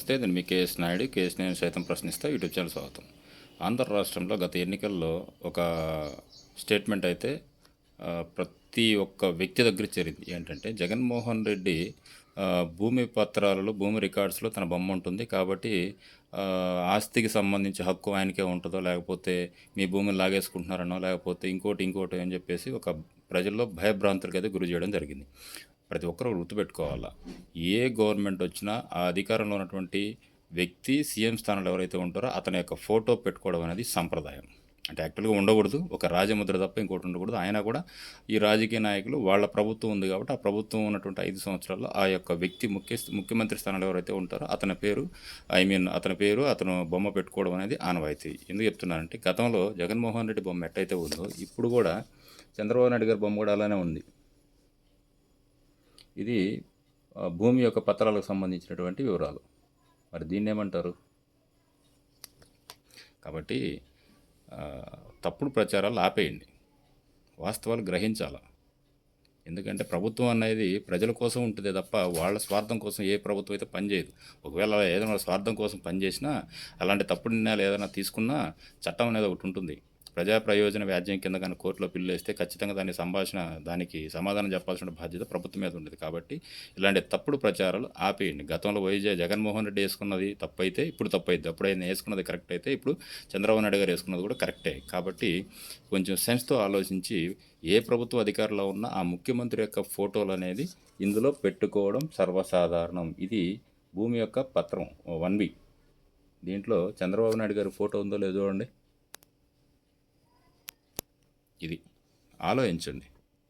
నమస్తే నేను మీ KS Naidu KS నేను సైతం ప్రశ్నిస్తా. యూట్యూబ్ ఛానల్ స్వాగతం. ఆంధ్ర రాష్ట్రంలో గత ఎన్నికల్లో ఒక స్టేట్మెంట్ అయితే ప్రతి ఒక్క వ్యక్తి దగ్గర చేరింది. ఏంటంటే జగన్మోహన్ రెడ్డి భూమి పత్రాలలో భూమి రికార్డ్స్లో తన బొమ్మ ఉంటుంది. కాబట్టి ఆస్తికి సంబంధించి హక్కు ఆయనకే ఉంటుందో లేకపోతే మీ భూమిని లాగేసుకుంటున్నారనో లేకపోతే ఇంకోటి ఇంకోటి అని చెప్పేసి ఒక ప్రజల్లో భయభ్రాంతులకు అయితే గురి చేయడం జరిగింది. ప్రతి ఒక్కరూ గుర్తుపెట్టుకోవాలా. ఏ గవర్నమెంట్ వచ్చినా ఆ అధికారంలో ఉన్నటువంటి వ్యక్తి సీఎం స్థానంలో ఎవరైతే ఉంటారో అతని యొక్క ఫోటో పెట్టుకోవడం అనేది సంప్రదాయం. అంటే యాక్చువల్గా ఉండకూడదు. ఒక రాజముద్ర తప్ప ఇంకోటి ఉండకూడదు. ఆయన కూడా ఈ రాజకీయ నాయకులు వాళ్ళ ప్రభుత్వం ఉంది కాబట్టి ఆ ప్రభుత్వం ఉన్నటువంటి ఐదు సంవత్సరాల్లో ఆ యొక్క వ్యక్తి ముఖ్య ముఖ్యమంత్రి స్థానంలో ఎవరైతే ఉంటారో అతని పేరు ఐ మీన్ అతని పేరు అతను బొమ్మ పెట్టుకోవడం అనేది ఆనవాయితీ. ఎందుకు చెప్తున్నానంటే గతంలో జగన్మోహన్ రెడ్డి బొమ్మ ఎట్టయితే ఉందో ఇప్పుడు కూడా చంద్రబాబు నాయుడు గారి బొమ్మ కూడా అలానే ఉంది. ఇది భూమి యొక్క పత్రాలకు సంబంధించినటువంటి వివరాలు. మరి దీన్ని ఏమంటారు? కాబట్టి తప్పుడు ప్రచారాలు ఆపేయండి. వాస్తవాలు గ్రహించాల? ఎందుకంటే ప్రభుత్వం అనేది ప్రజల కోసం ఉంటుంది తప్ప వాళ్ళ స్వార్థం కోసం ఏ ప్రభుత్వం అయితే పనిచేయదు ఒకవేళ ఏదైనా స్వార్థం కోసం పనిచేసినా అలాంటి తప్పుడు నిర్ణయాలు ఏదైనా తీసుకున్నా చట్టం అనేది ఒకటి ఉంటుంది. ప్రజా ప్రయోజన వ్యాజ్యం కింద కానీ కోర్టులో పిల్లేస్తే ఖచ్చితంగా దాని సంభాషణ దానికి సమాధానం చెప్పాల్సిన బాధ్యత ప్రభుత్వం మీద ఉంటుంది కాబట్టి ఇలాంటి తప్పుడు ప్రచారాలు ఆపేయండి. గతంలో వైజాగ్ జగన్మోహన్ రెడ్డి వేసుకున్నది తప్పైతే ఇప్పుడు తప్పైతే అప్పుడు ఆయన వేసుకున్నది కరెక్ట్ అయితే ఇప్పుడు చంద్రబాబు నాయుడు గారు వేసుకున్నది కూడా కరెక్టే కాబట్టి కొంచెం సెన్స్తో ఆలోచించి ఏ ప్రభుత్వ అధికారంలో ఉన్నా ఆ ముఖ్యమంత్రి యొక్క ఫోటోలు అనేది ఇందులో పెట్టుకోవడం సర్వసాధారణం. ఇది భూమి యొక్క పత్రం వన్ బి. దీంట్లో చంద్రబాబు నాయుడు గారి ఫోటో ఉందో లేదో చూడండి. ఇది. ఆలోచించండి.